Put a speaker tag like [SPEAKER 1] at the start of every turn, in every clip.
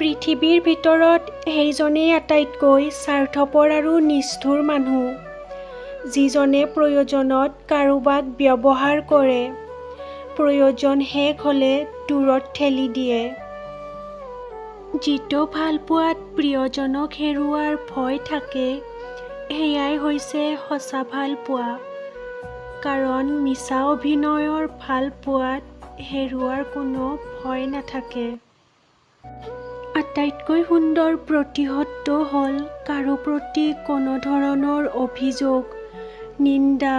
[SPEAKER 1] পৃথিৱীৰ ভিতৰত সেইজনেই আটাইতকৈ স্বাৰ্থপৰ আৰু নিষ্ঠুৰ মানুহ, যিজনে প্ৰয়োজনত কাৰোবাক ব্যৱহাৰ কৰে, প্ৰয়োজন শেষ হ'লে দূৰত ঠেলি দিয়ে। যিটো ভালপোৱাত প্ৰিয়জনক হেৰুওৱাৰ ভয় থাকে, সেয়াই হৈছে সঁচা ভালপোৱা। কাৰণ মিছা অভিনয়ৰ ভালপোৱাত হেৰুওৱাৰ কোনো ভয় নাথাকে। আটাইতকৈ সুন্দৰ প্ৰতিশোধটো হ'ল কাৰো প্ৰতি কোনো ধৰণৰ অভিযোগ, নিন্দা,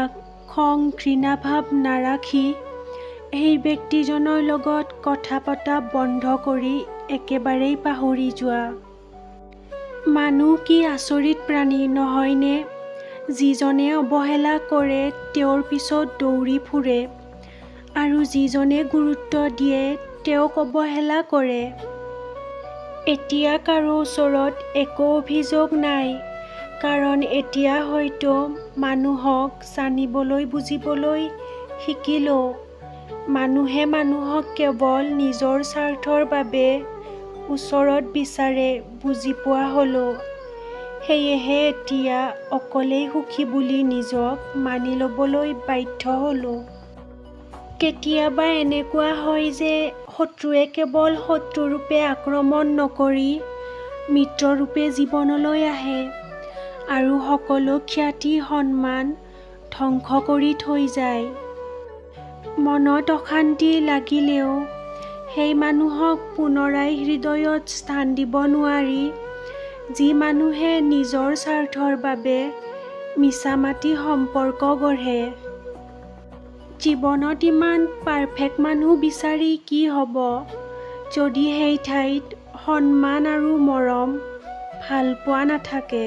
[SPEAKER 1] খং, ঘৃণাভাৱ নাৰাখি সেই ব্যক্তিজনৰ লগত কথা পতা বন্ধ কৰি একেবাৰেই পাহৰি যোৱা। মানুহ কি আচৰিত প্ৰাণী, নহয়নে? যিজনে অৱহেলা কৰে তেওঁৰ পিছত দৌৰি ফুৰে আৰু যিজনে গুৰুত্ব দিয়ে তেওঁক অৱহেলা কৰে। এতিয়া কাৰো ওচৰত একো অভিযোগ নাই, কাৰণ এতিয়া হয়তো মানুহক জানিবলৈ বুজিবলৈ শিকিলোঁ। মানুহে মানুহক কেৱল নিজৰ স্বাৰ্থৰ বাবে ওচৰত বিচাৰে বুজি পোৱা হ'লোঁ। সেয়েহে এতিয়া অকলেই সুখী বুলি নিজক মানি ল'বলৈ বাধ্য হ'লোঁ। কেতিয়াবা এনেকুৱা হয় যে শত্ৰুৱে কেৱল শত্ৰুৰূপে আক্ৰমণ নকৰি মিত্ৰৰূপে জীৱনলৈ আহে আৰু সকলো খ্যাতি-সন্মান ধ্বংস কৰি থৈ যায়। মনত অশান্তি লাগিলেও সেই মানুহক পুনৰাই হৃদয়ত স্থান দিব নোৱাৰি, যি মানুহে নিজৰ স্বাৰ্থৰ বাবে মিছামাটি সম্পৰ্ক গঢ়ে। জীৱনত ইমান পাৰফেক্ট মানুহ বিচাৰি কি হ'ব, যদি সেই ঠাইত সন্মান আৰু মৰম, ভালপোৱা নাথাকে।